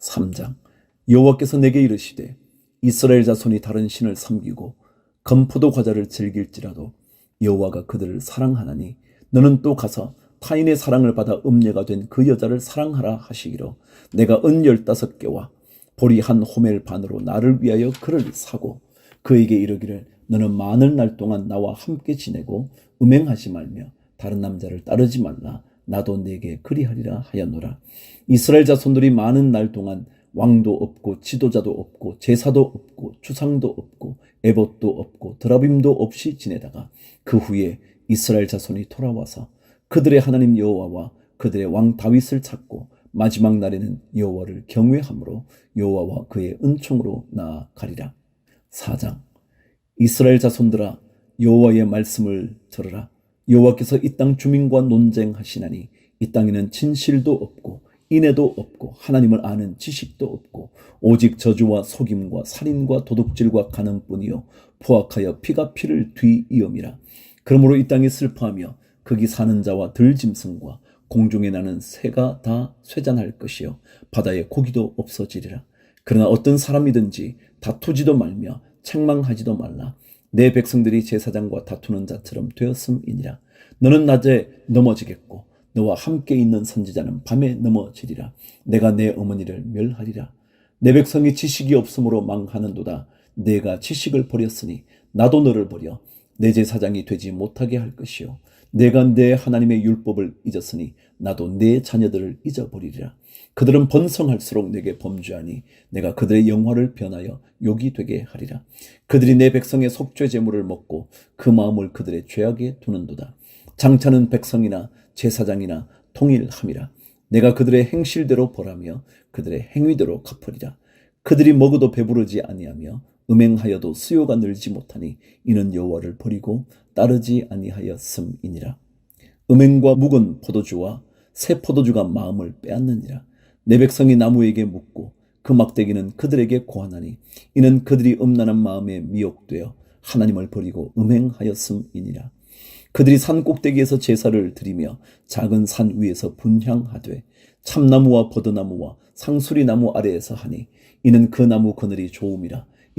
3장. 여호와께서 내게 이르시되 이스라엘 자손이 다른 신을 섬기고 건포도 과자를 즐길지라도 여호와가 그들을 사랑하나니 너는 또 가서 타인의 사랑을 받아 음녀가 된 그 여자를 사랑하라 하시기로 내가 은 열다섯 개와 보리 한 호멜 반으로 나를 위하여 그를 사고 그에게 이르기를 너는 많은 날 동안 나와 함께 지내고 음행하지 말며 다른 남자를 따르지 말라 나도 내게 그리하리라 하였노라 이스라엘 자손들이 많은 날 동안 왕도 없고 지도자도 없고 제사도 없고 추상도 없고 에봇도 없고 드라빔도 없이 지내다가 그 후에 이스라엘 자손이 돌아와서 그들의 하나님 여호와와 그들의 왕 다윗을 찾고 마지막 날에는 여호와를 경외함으로 여호와와 그의 은총으로 나아가리라. 4장 이스라엘 자손들아 여호와의 말씀을 들으라. 여호와께서 이 땅 주민과 논쟁하시나니 이 땅에는 진실도 없고 인애도 없고 하나님을 아는 지식도 없고 오직 저주와 속임과 살인과 도둑질과 가는뿐이요 포악하여 피가 피를 뒤이음이라. 그러므로 이 땅이 슬퍼하며 거기 사는 자와 들짐승과 공중에 나는 새가 다 쇠잔할 것이요 바다에 고기도 없어지리라. 그러나 어떤 사람이든지 다투지도 말며 책망하지도 말라. 내 백성들이 제사장과 다투는 자처럼 되었음이니라. 너는 낮에 넘어지겠고 너와 함께 있는 선지자는 밤에 넘어지리라. 내가 내 어머니를 멸하리라. 내 백성이 지식이 없으므로 망하는도다. 내가 지식을 버렸으니 나도 너를 버려 내 제사장이 되지 못하게 할 것이요. 내가 내 하나님의 율법을 잊었으니 나도 내 자녀들을 잊어버리리라. 그들은 번성할수록 내게 범죄하니 내가 그들의 영화를 변하여 욕이 되게 하리라. 그들이 내 백성의 속죄 제물을 먹고 그 마음을 그들의 죄악에 두는도다. 장차는 백성이나 제사장이나 통일함이라. 내가 그들의 행실대로 벌하며 그들의 행위대로 갚으리라. 그들이 먹어도 배부르지 아니하며 음행하여도 수요가 늘지 못하니 이는 여호와를 버리고 따르지 아니하였음이니라. 음행과 묵은 포도주와 새 포도주가 마음을 빼앗느니라. 내 백성이 나무에게 묻고 그 막대기는 그들에게 고하나니 이는 그들이 음란한 마음에 미혹되어 하나님을 버리고 음행하였음이니라. 그들이 산 꼭대기에서 제사를 드리며 작은 산 위에서 분향하되 참나무와 버드나무와 상수리 나무 아래에서 하니 이는 그 나무 그늘이 좋음이라.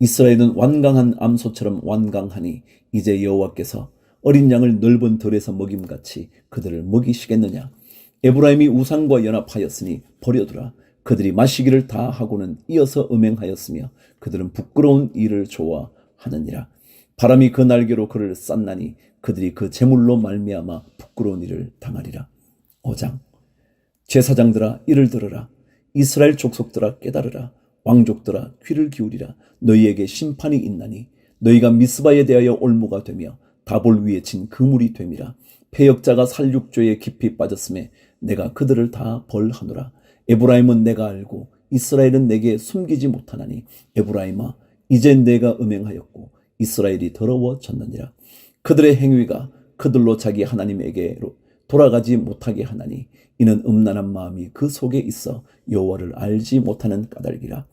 이스라엘은 완강한 암소처럼 완강하니 이제 여호와께서 어린 양을 넓은 들에서 먹임같이 그들을 먹이시겠느냐. 에브라임이 우상과 연합하였으니 버려두라. 그들이 마시기를 다 하고는 이어서 음행하였으며 그들은 부끄러운 일을 좋아하느니라. 바람이 그 날개로 그를 쌌나니 그들이 그 재물로 말미암아 부끄러운 일을 당하리라. 5장 제사장들아 이를 들으라. 이스라엘 족속들아 깨달으라. 왕족들아 귀를 기울이라. 너희에게 심판이 있나니 너희가 미스바에 대하여 올무가 되며 다볼 위에 친 그물이 됨이라. 패역자가 살육죄에 깊이 빠졌음에 내가 그들을 다 벌하노라. 에브라임은 내가 알고 이스라엘은 내게 숨기지 못하나니 에브라임아 이제 내가 음행하였고 이스라엘이 더러워졌느니라. 그들의 행위가 그들로 자기 하나님에게로 돌아가지 못하게 하나니 이는 음란한 마음이 그 속에 있어 여호와를 알지 못하는 까닭이라.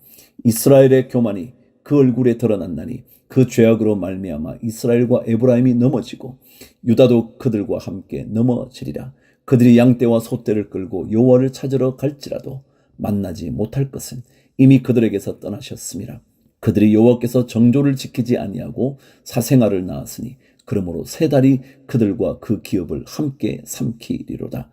이스라엘의 교만이 그 얼굴에 드러났나니 그 죄악으로 말미암아 이스라엘과 에브라임이 넘어지고 유다도 그들과 함께 넘어지리라. 그들이 양떼와 소떼를 끌고 여호와를 찾으러 갈지라도 만나지 못할 것은 이미 그들에게서 떠나셨습니다. 그들이 여호와께서 정조를 지키지 아니하고 사생아를 낳았으니 그러므로 세 달이 그들과 그 기업을 함께 삼키리로다.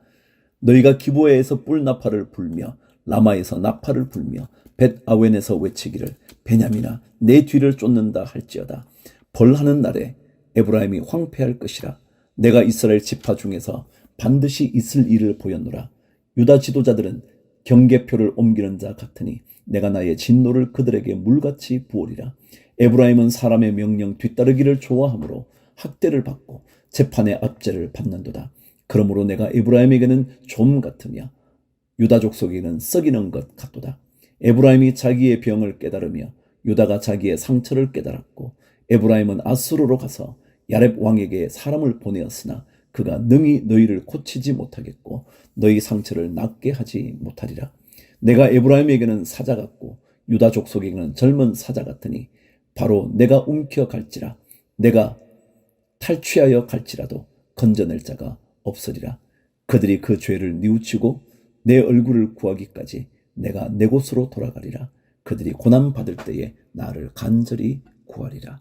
너희가 기보에서 뿔나팔을 불며 라마에서 나팔을 불며 벳 아웬에서 외치기를 베냐민아 내 뒤를 쫓는다 할지어다. 벌하는 날에 에브라임이 황폐할 것이라. 내가 이스라엘 지파 중에서 반드시 있을 일을 보였노라. 유다 지도자들은 경계표를 옮기는 자 같으니 내가 나의 진노를 그들에게 물같이 부으리라. 에브라임은 사람의 명령 뒤따르기를 좋아하므로 학대를 받고 재판의 압제를 받는도다. 그러므로 내가 에브라임에게는 좀 같으며 유다 족 속에게는 썩이는 것 같도다. 에브라임이 자기의 병을 깨달으며 유다가 자기의 상처를 깨달았고 에브라임은 아수르로 가서 야렙 왕에게 사람을 보내었으나 그가 능히 너희를 고치지 못하겠고 너희 상처를 낫게 하지 못하리라. 내가 에브라임에게는 사자 같고 유다 족속에게는 젊은 사자 같으니 바로 내가 움켜 갈지라 내가 탈취하여 갈지라도 건져낼 자가 없으리라. 그들이 그 죄를 뉘우치고 내 얼굴을 구하기까지 내가 내 곳으로 돌아가리라. 그들이 고난 받을 때에 나를 간절히 구하리라.